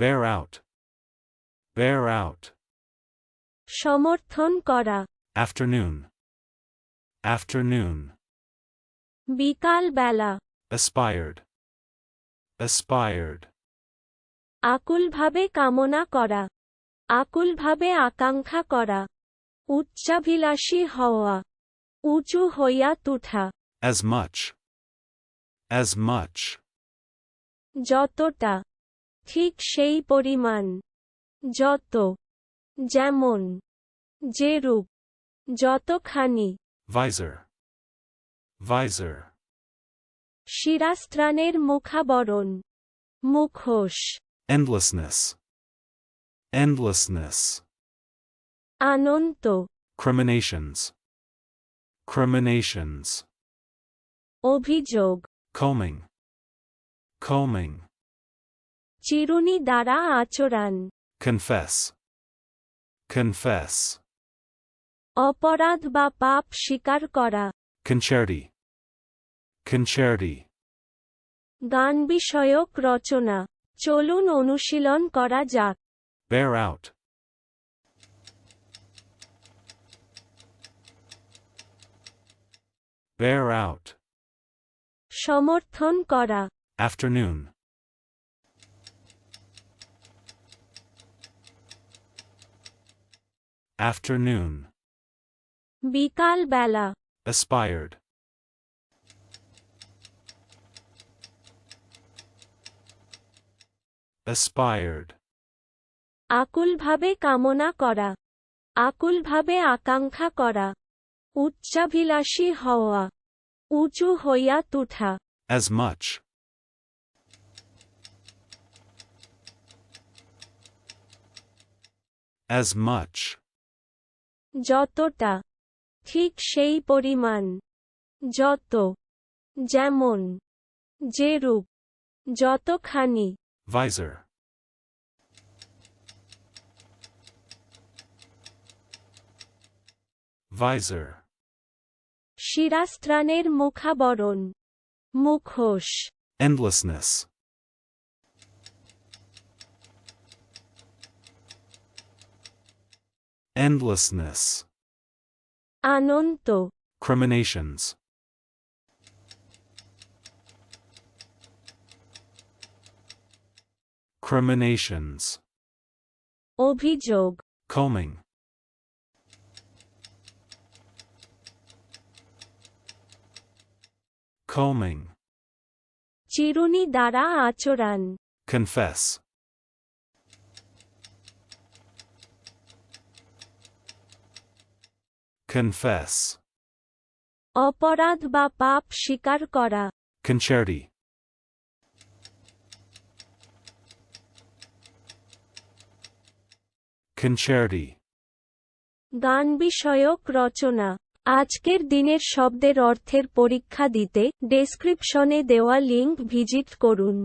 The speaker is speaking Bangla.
Bear out. Bear out. সমর্থন করা Afternoon. Afternoon. বিকাল বেলা Aspired. Aspired. আকুলভাবে কামনা করা আকুলভাবে আকাঙ্ক্ষা করা উচ্চাভিলাষী হওয়া উঁচু হইয়া তুঠা As much. As much. যতটা ঠিক সেই পরিমাণ। যত যেমন যেরূপ যতখানি। ভাইজার ভাইজার শিরাস্ত্রাণের মুখাবরণ মুখোশ। এন্ডলেসনেস এন্ডলেসনেস আনন্ত ক্রিমিনেশনস ক্রিমিনেশনস অভিযোগ। কমিং কমিং চিরুনি দ্বারা আচরণ Confess. Confess. অপরাধ বা পাপ স্বীকার করা Concerti. Concerti. গান বিষয়ক রচনা চলুন অনুশীলন করা যাক Bear out. Bear out. সমর্থন করা Afternoon. Afternoon. বিকাল বেলা Aspired. Aspired. আকুলভাবে কামনা করা আকুলভাবে আকাঙ্ক্ষা করা উচ্চাভিলাষী হওয়া উঁচু হইয়া তুঠা As much. As much. যতটা ঠিক সেই পরিমাণ যত যেমন যেরূপ যতখানি Visor. Visor. শিরাস্ত্রাণের মুখাবরণ মুখোশ Endlessness. Endlessness. আনন্ত Criminations. Criminations. অভিযোগ Combing. Combing. চিরুনি দ্বারা আচরণ Confess. Confess. অপরাধ বা পাপ স্বীকার করা Concerti. Concerti. গান বিষয়ক রচনা আজকের দিনের শব্দের অর্থের পরীক্ষা দিতে ডেসক্রিপশনে দেওয়া লিঙ্ক ভিজিট করুন